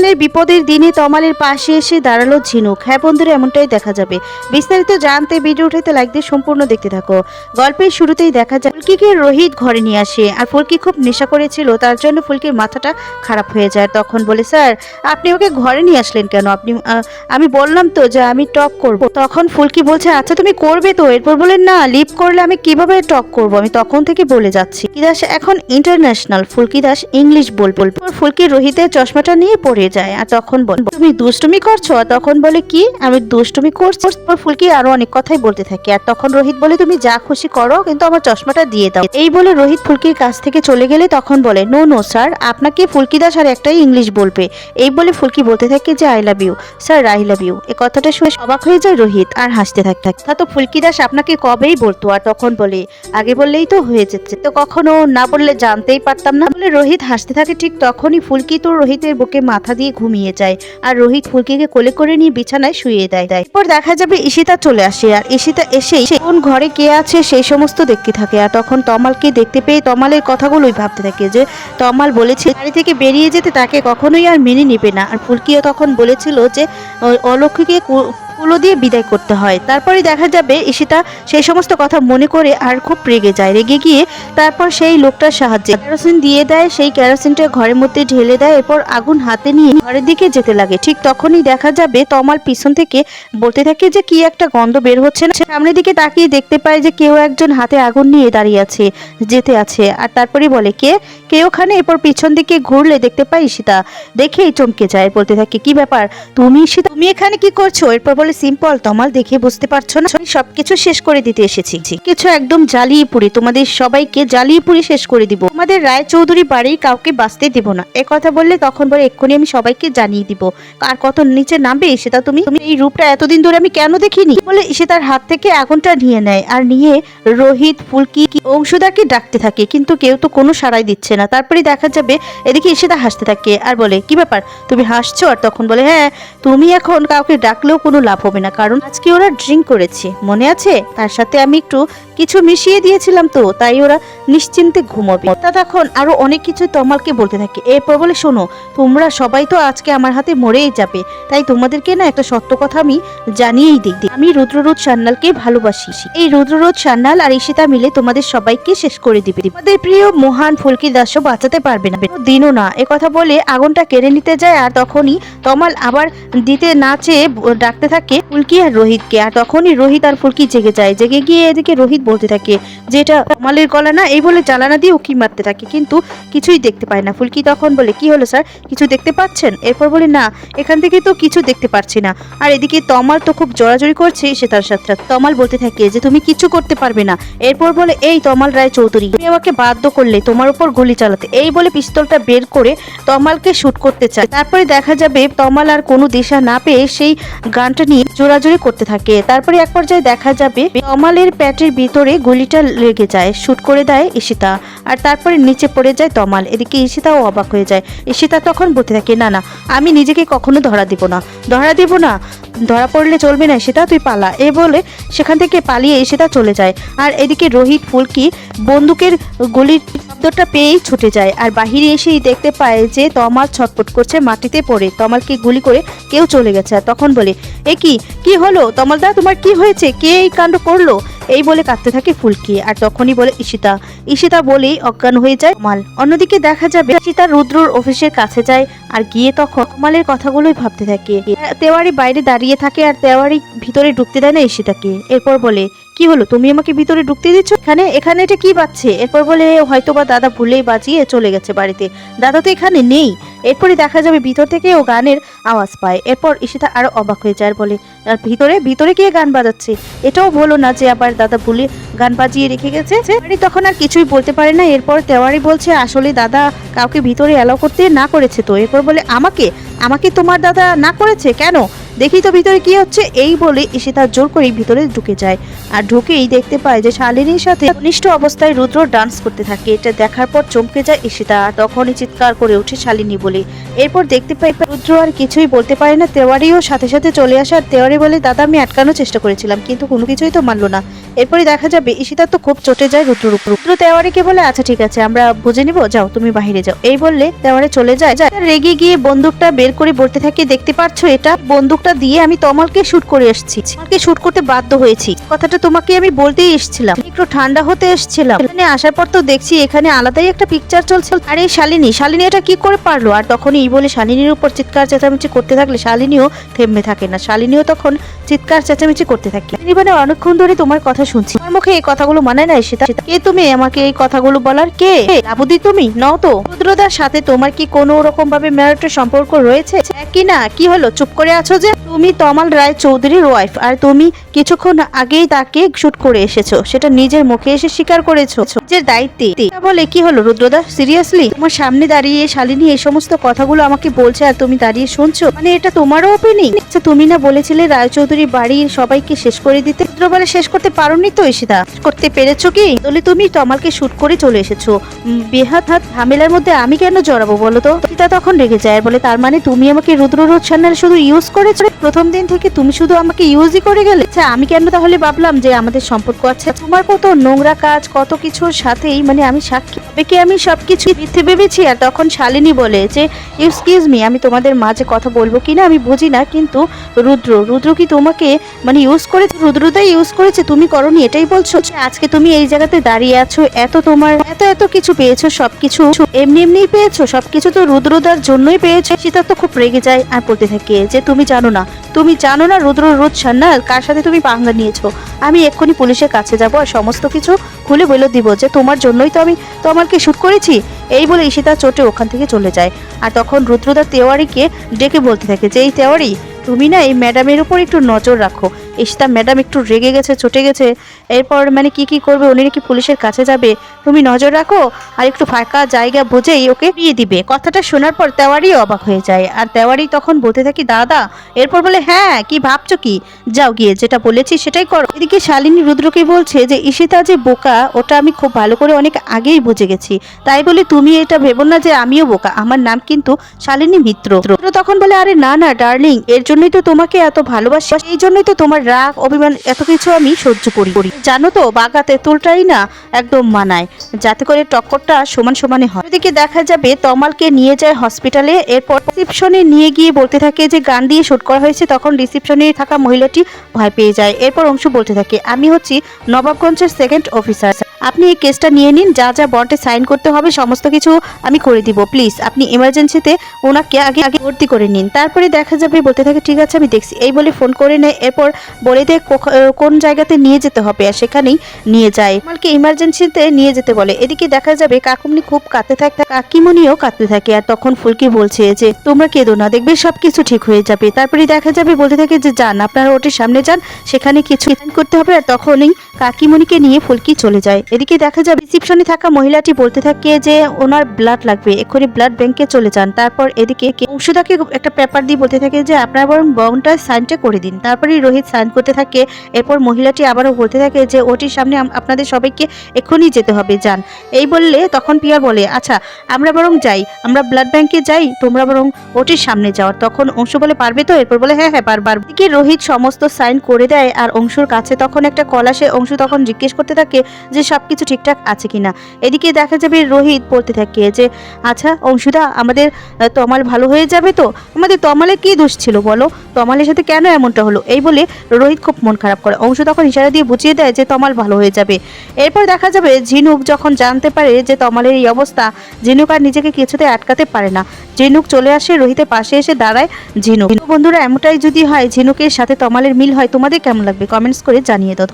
তমালের বিপদের দিনে তমালের পাশে এসে দাঁড়াল ঝিনুক। হ্যাঁ বন্ধুরা, এমনটাই দেখা যাবে। বিস্তারিত জানতে ভিডিও উঠাতে লাইক দিয়ে সম্পূর্ণ দেখতে থাকো। গল্পের শুরুতেই দেখা যায়, ফুলকিকে রোহিত ঘরে নিয়ে আসে আর ফুলকি খুব নেশা করেছিল, তার জন্য ফুলকির মাথাটা খারাপ হয়ে যায়। তখন বলে, স্যার, আপনি ওকে ঘরে নিয়ে আসলেন কেন? আপনি আমি বললাম তো যে আমি টক করব। তখন ফুলকি বলছে আচ্ছা তুমি করবে তো? এরপর বলেন না লিভ করলে আমি কীভাবে টক করব? আমি তখন থেকে বলে যাচ্ছি। দাস এখন ইন্টারন্যাশনাল ফুলকি দাস ইংলিশ বল বল, ফুলকি রোহিতের চশমাটা নিয়ে পড়ে যায়। আর তখন বল, তুমি দুষ্টুমি করছ? তখন বলে, কি? আমি দুষ্টুমি করছি। তারপর ফুলকি আরও অনেক কথাই বলতে থাকে। আর তখন রোহিত বলে, তুমি যা খুশি করো, কিন্তু আমার চশমাটা দিয়ে দাও। এই বলে রোহিত ফুলকির কাছ থেকে চলে গেলে তখন বলে, নো নো, স্যার, আপনাকে ফুলকি দাস আর একটাই ইংলিশ বলবে। এই বলে ফুলকি বলতে থাকে যে, I love you. Sir, I love you. এই কথাটা শুনে অবাক হয়ে যায় রোহিত আর হাসতে থাকে। তা তো ফুলকি দাস আপনাকে কবেই বলতো? আর তখন বলে, আগে বললেই তো হয়ে যেতে। তো কখনো না বললে জানতেই পারতাম না? বলে রোহিত হাসতে থাকে, ঠিক তখনই ফুলকি তো রোহিতের বুকে মাথা দিয়ে ঘুমিয়ে যায়। আর রোহিত ফুলকিকে কোলে করে নিয়ে বিছানায় শুয়ে দেয়। দেয় এরপর দেখা যাবে ঈশিতা চলে আসে আর ঈশিতা এসেই কোন ঘরে কে আছে সেই সমস্ত দেখতে থাকে। আর তখন তমালকে দেখতে পেয়ে তমালের কথাগুলোই ভাবতে থাকে যে তমাল বলেছে বাড়ি থেকে বেরিয়ে যেতে তাকে কখনোই আর মেনে নেবে না। আর ফুলকিও তখন বলেছিল যে অলক্ষীকে কুলো দিয়ে বিদায় করতে হয়। তারপরে দেখা যাবে ঈশিতা সেই সমস্ত কথা মনে করে আর খুব রেগে যায়। রেগে গিয়ে তারপর সেই লোকটার সাহায্যে কেরোসিন দিয়ে দেয়, সেই কেরোসিনটা ঘরের মধ্যে ঢেলে দেয়, এরপর আগুন হাতে নিয়ে ঘরের দিকে যেতে লাগে। ঠিক তখনই দেখা যাবে তমাল পিছন থেকে বলতে থাকে যে, কি একটা গন্ধ বের হচ্ছে না? সামনের দিকে তাকিয়ে দেখতে পায় যে, কেউ একজন হাতে আগুন নিয়ে দাঁড়িয়ে আছে, যেতে আছে। আর তারপরে বলে, কে? কে ওখানে? এরপর পিছন দিকে ঘুরলে দেখতে পাই ঈশিতা। দেখেই চমকে যায়, বলতে থাকে, কি ব্যাপার? তুমি ঈশিতা? তুমি এখানে কি করছ? এরপর বলে সিম্পল, তমাল দেখে বুঝতে পারছ না? সবকিছু শেষ করে দিতে এসেছি। কিছু একদম জ্বালিয়ে পুড়ে। তোমাদের সবাইকে জ্বালিয়ে পুড়ে শেষ করে দিব। তোমাদের রায় চৌধুরী বাড়ির কাউকে বাঁচতে দিব না। এ কথা বললে তখন বলে, এক্ষুনি আমি সবাইকে জানিয়ে দিব। আর কত নিচে নামবে, সেটা তুমি তুমি এই রূপটা এতদিন ধরে আমি কেন দেখিনি? বলে, সে তার হাত থেকে আগুনটা নিয়ে নেয় আর নিয়ে রোহিত, ফুলকি অংশদাকে ডাকতে থাকে। কিন্তু কেউ তো কোনো সাড়াই দিচ্ছে না। তারপরে দেখা যাবে, এদিকে ঈশিতা হাসতে থাকে। আর বলে, কি ব্যাপার? তুমি হাসছো? আর তখন বলে হ্যাঁ তুমি এখন কাউকে ডাকলেও কোনো লাভ হবে না কারণ আজকে ওরা ড্রিঙ্ক করেছে। মনে আছে? তার সাথে আমি একটু কিছু মিশিয়ে দিয়েছিলাম তো, তাই ওরা নিশ্চিন্তে ঘুমোবে। তা তখন আরও অনেক কিছু তমালকে বলতে থাকে। এরপর বলে, শোনো, তোমরা সবাই তো আজকে আমার হাতে মরেই যাবে, তাই তোমাদেরকে না একটা সত্য কথা আমি জানিয়েই দিই। আমি রুদ্ররোধ সান্যালকে ভালোবাসি। এই রুদ্ররোধ সান্যাল আর ঈশিতা মিলে তোমাদের সবাইকে শেষ করে দিবে। তোমাদের প্রিয় মহান ফুলকি দাসও বাঁচাতে পারবে না। দিনও না। এ কথা বলে আগুনটা কেড়ে নিতে যায় আর তখনই তমাল আবার দিতে না চেয়ে ডাকতে থাকে ফুলকি আর রোহিতকে। আর তখনই রোহিত আর ফুলকি জেগে যায়। জেগে গিয়ে এদিকে রোহিত বলতে থাকে। যে এটা তমালের গলা না, এই বলে জ্বালানা দিয়ে উকি মারতে থাকে। কিন্তু কিছুই দেখতে পায় না। ফুলকি তখন বলে, কি হলো স্যার? কিছু দেখতে পাচ্ছেন? এরপর বলে, না, এখান থেকে তো কিছু দেখতে পাচ্ছি না। আর এদিকে তমাল তো খুব জড়াজড়ি করছে, সে তার সাথে। তমাল বলতে থাকে যে, তুমি কিছু করতে পারবে না। এরপর বলে, এই তমাল রায় চৌধুরী তুমি আমাকে বাধ্য করলে তোমার উপর গুলি চালাতে। এই বলে পিস্তলটা বের করে তমালকে শুট করতে চায়। তারপরে দেখা যাবে তমাল আর কোনো দিশা না পেয়ে সেই গানটা নিয়ে জোরাজোরি করতে থাকে। তারপরে এক পর্যায়ে দেখা যাবে তমালের প্যাটের ভিতরে গুলিটা লেগে যায় শ্যুট করে দেয় ঈশিতা। আর তারপরে নিচে পড়ে যায় তমাল। এদিকে ঈশিতাও অবাক হয়ে যায়। ঈশিতা তখন বলতে থাকে, না না, আমি নিজেকে কখনো ধরা দিব না। ধরা দিব না? ধরা পড়লে চলবে না, সেটা তুই পালা। এ বলে সেখান থেকে পালিয়ে সেটা চলে যায়। আর এদিকে রোহিত ফুলকি বন্দুকের গুলির শব্দটা পেয়েই ছুটে যায়। আর বাহিরে এসেই দেখতে পায় যে তমাল ছটপট করছে মাটিতে পড়ে। তমালকে গুলি করে কেউ চলে গেছে। আর তখন বলে, এ কি? কি হলো? তমালদা, তোমার কি হয়েছে? কে এই কাণ্ড করল? এই বলে কাঁদতে থাকে ফুলকি। আর তখনই বলে ঈশিতা। ঈশিতা বলেই অজ্ঞান হয়ে যায় মাল অন্যদিকে দেখা যাবে ঈশিতা রুদ্রর অফিসের কাছে যায়। আর গিয়ে তখন মালের কথাগুলোই ভাবতে থাকে। তেওয়ারি বাইরে দাঁড়িয়ে থাকে আর তেওয়ারি ভিতরে ঢুকতে দেয় না ঈশিতাকে এরপর বলে, কি হলো? তুমি আমাকে ভিতরে ঢুকতে দিচ্ছ এখানে? এখানে এটা কি বাজছে? এরপর বলে হয়তো বা দাদা ভুলেই বাজিয়ে চলে গেছে বাড়িতে। দাদা তো এখানে নেই। এরপরে দেখা যাবে ভিতর থেকে ও গানের আওয়াজ পায়। এরপর ঈশিতা আরও অবাক হয়ে যায় আর বলে, আর ভিতরে? ভিতরে কে গান বাজাচ্ছে? এটাও বলো না যে আবার দাদা ভুলে গান বাজিয়ে রেখে গেছে। তখন আর কিছুই বলতে পারে না। এরপর তেওয়ারি বলছে, আসলে দাদা কাউকে ভিতরে অ্যালাউ করতে না করেছে তো। এরপর বলে, আমাকে? আমাকে তোমার দাদা না করেছে? কেন? দেখি তো ভিতরে কি হচ্ছে? এই বলে ঈশিতা জোর করে ভিতরে ঢুকে যায়। আর ঢুকেই দেখতে পায় যে শালিনীর সাথে ঘনিষ্ঠ অবস্থায় রুদ্র ডান্স করতে থাকে। এটা দেখার পর চমকে যায় আর তখনই চিৎকার করে ওঠে শালিনী বলে। এরপর দেখতে পাই রুদ্র আর কিছুই বলতে পারে না। তেওয়ারিও সাথে সাথে চলে আসে আর তেওয়ারি বলে, দাদা, আমি আটকানোর চেষ্টা করেছিলাম, কিন্তু কোনো কিছুই তো মানলো না। এরপরে দেখা যাবে ঈশিতা তো খুব চটে যায় রুদ্রর উপর। রুদ্র তেওয়ারিকে বলে আচ্ছা ঠিক আছে, আমরা বুঝে নিব। যাও, তুমি বাইরে যাও। এই বললে তেওয়ারি চলে যায়। রেগে গিয়ে বন্দুকটা বের করে বলতে থাকে, দেখতে পাচ্ছ এটা? বন্দুকটা দিয়ে আমি তমলকে শুট করে এসেছি। তমলকে শুট করতে বাধ্য হয়েছি। কথাটা তোমাকে আমি বলতেই এসেছিলাম। একটু ঠান্ডা হতে এসেছিলাম। এখানে আসার পর তো দেখছি এখানে আলাদাই একটা পিকচার চলছে। আর এই শালিনী শালিনী এটা কি করে পারল? আর তখনই বলে শালিনীর উপর চিৎকার, চেঁচামেচি করতে থাকলে শালিনীও থেমে থাকে না। শালিনীও তখন চিৎকার, চেঁচামেচি করতে থাকি। মানে অনেকক্ষণ ধরে তোমার কথা শুনছি। আমার মুখে এই কথাগুলো মানে না সেটা কে তুমি? আমাকে এই কথাগুলো বলার কে? লাবুদি তুমি? নও তো। রুদ্রদার সাথে তোমার কি কোনো রকম ভাবে ম্যারিটের সম্পর্ক রয়েছে? কি না? কি হলো? চুপ করে আছো যে? তুমি তমাল রায় চৌধুরীর ওয়াইফ আর তুমি কিছুক্ষণ আগেই তাকে শুট করে এসেছ। সেটা নিজের মুখে এসে স্বীকার করেছ। নিজের দায়িত্বে। বলে কি হলো রুদ্রদা? সিরিয়াসলি তোমার সামনে দাঁড়িয়ে শালিনী এই সমস্ত কথাগুলো আমাকে বলছে আর তুমি দাঁড়িয়ে শুনছো? মানে এটা তোমারও ওপেনিং আচ্ছা তুমি না বলেছিলে রায়চৌধুরী বাড়ির সবাইকে শেষ করে দিতে। বলে শেষ করতে পারোনি তো ঈশিতা। করতে পেরেছ কি? তাহলে তুমি তমালকে শুট করে চলে এসেছ। বেহাত হাত ঝামেলার মধ্যে আমি কেন জড়াবো বলো তো? সীতা তখন রেগে যায়, বলে তার মানে তুমি আমাকে রুদ্র রোজ চ্যানেল শুধু ইউজ করেছ? প্রথম দিন থেকে তুমি শুধু আমাকে ইউজই করে গেলে? আচ্ছা আমি কেন তাহলে ভাবলাম যে আমাদের সম্পর্ক আছে? তোমার কত নোংরা কাজ, কত কিছুর সাথেই মানে আমি সাক্ষী। কি আমি সবকিছু মিথ্যে ভেবেছি? আর তখন শালিনী বলে যে এক্সকিউজ মি আমি তোমাদের মাঝে কথা বলব কিনা আমি বুঝি না, কিন্তু রুদ্র রুদ্র কি তোমাকে মানে ইউজ করেছে রুদ্রদাই ইউজ করেছে, তুমি করনি, এটাই বলছো? আজকে তুমি এই জায়গাতে দাঁড়িয়ে আছো, এত তোমার, এত এত কিছু পেয়েছ, সবকিছু এমনি এমনি পেয়েছ, সবকিছু তো রুদ্রদার জন্যই পেয়েছ সীতা তো খুব রেগে যায় আর বলতে থাকে যে তুমি জানো না, তুমি জানো না রুদ্র, রোজ সান্নাল কার সাথে তুমি পাঙ্গা নিয়েছো? আমি এক্ষুনি পুলিশের কাছে যাব আর সমস্ত কিছু খুলে বলে দিব যে তোমার জন্যই তো আমি তোমাকে শুট করেছি। এই বলে ঈশিতা চোটে ওখান থেকে চলে যায়। আর তখন রুদ্রদার তেওয়ারিকে ডেকে বলতে থাকে যে, এই তেওয়ারি তুমি না এই ম্যাডামের উপর একটু নজর রাখো। ঈশিতা ম্যাডাম একটু রেগে গেছে, চটে গেছে। এরপর মানে কি কি করবে? উনি নাকি পুলিশের কাছে যাবে? তুমি নজর রাখো আর একটু ফাঁকা জায়গা বুঝেই ওকে বিয়ে দিবে। কথাটা শোনার পর তেওয়ারি অবাক হয়ে যায়। আর তেওয়ারি তখন বলতে থাকি, দাদা। এরপর বলে হ্যাঁ কি ভাবছ কি? যাও গিয়ে, যেটা বলেছি সেটাই করো। এদিকে শালিনী রুদ্রকে বলছে যে ঈশিতা যে বোকা, ওটা আমি খুব ভালো করে অনেক আগেই বুঝে গেছি। তাই বলে তুমি এটা ভেবো না যে আমিও বোকা। আমার নাম কিন্তু শালিনী মিত্র। তখন বলে, আরে না না, ডার্লিং, এর জন্যই তো তোমাকে এত ভালোবাসি। এই জন্যই তো তোমার রাগ, অভিমান এত কিছু আমি সহ্য করি। করি জানো তো বাগা তেঁতুলটাই না একদম মানায়। যাতে করে টক্করটা সমান সমানে হয়। ওদিকে দেখা যাবে, তমালকে নিয়ে যায় হসপিটালে। এরপর রিসিপশনে নিয়ে গিয়ে বলতে থাকে যে, গান দিয়ে শুট করা হয়েছে। তখন রিসিপশনে থাকা মহিলাটি ভয় পেয়ে যায়। এরপর অংশ বলতে থাকে, আমি হচ্ছি নবাবগঞ্জের সেকেন্ড অফিসার আপনি এই কেসটা নিয়ে নিন। যা যা বন্ডে সাইন করতে হবে, সমস্ত কিছু আমি করে দিব। প্লিজ, আপনি এমার্জেন্সিতে ওনাকে আগে আগে ভর্তি করে নিন। তারপরে দেখা যাবে, বলতে থাকে, ঠিক আছে, আমি দেখছি। এই বলে ফোন করে নেয়। এরপর বলে দেয় কোন জায়গাতে নিয়ে যেতে হবে আর সেখানেই নিয়ে যায়। মালকে ইমার্জেন্সিতে নিয়ে যেতে বলে। এদিকে দেখা যাবে কাকুমনি খুব কাঁদতে থাকে কাকিমনিও কাঁদতে থাকে আর তখন ফুলকি বলছে যে, তোমরা কেঁদো না, দেখবে সবকিছু ঠিক হয়ে যাবে। তারপরে দেখা যাবে বলতে থাকে যে, যান, আপনারা ওটির সামনে যান, সেখানে কিছু করতে হবে। আর তখনই কাকিমণিকে নিয়ে ফুলকি চলে যায়। এদিকে দেখা যাবে রিসিপশনে থাকা মহিলাটি বলতে থাকে যে, ওনার ব্লাড লাগবে, এক্ষুনি ব্লাড ব্যাংকে চলে যান। তারপর এদিকে অংশুদাকে একটা পেপার দিয়ে বলতে থাকে যে, আপনারা বরং বনটা সাইনটা করে দিন। তারপরে রোহিত করতে থাকে, এরপর মহিলাটি আবারও বলতে থাকে যে, ওটির সামনে আপনাদের সবাইকে এক্ষুনি যেতে হবে, যান। এই বললে তখন পিয়া বলে আচ্ছা আমরা বরং যাই, আমরা ব্লাড ব্যাংকে যাই, তোমরা বরং ওটির সামনে যাওয়ার তখন অংশু বলে, পারবে তো? এরপর বলে হ্যাঁ হ্যাঁ পারবার এদিকে রোহিত সমস্ত সাইন করে দেয় আর অংশুর কাছে তখন একটা কল আসে। অংশু তখন জিজ্ঞেস করতে থাকে যে সব কিছু ঠিকঠাক আছে কিনা? এদিকে দেখা যাবে রোহিত বলতে থাকে যে আচ্ছা অংশুদা, আমাদের তমাল ভালো হয়ে যাবে তো? আমাদের তমালে কি দোষ ছিল বলো? তমালের সাথে কেন এমনটা হলো? এই বলে রোহিত খুব মন খারাপ করে। অংশু তখন ইশারা দিয়ে বুঝিয়ে দেয় যে তমাল ভালো হয়ে যাবে। এরপর দেখা যাবে ঝিনুক যখন জানতে পারে যে তমালের এই অবস্থা, ঝিনুক আর নিজেকে কিছুতে আটকাতে পারে না। ঝিনুক চলে আসে রোহিতের পাশে এসে দাঁড়ায় ঝিনুক। বন্ধুরা, এমনটাই যদি হয়, ঝিনুকের সাথে তমালের মিল হয়, তোমাদের কেমন লাগবে? কমেন্টস করে জানিয়ে দাও।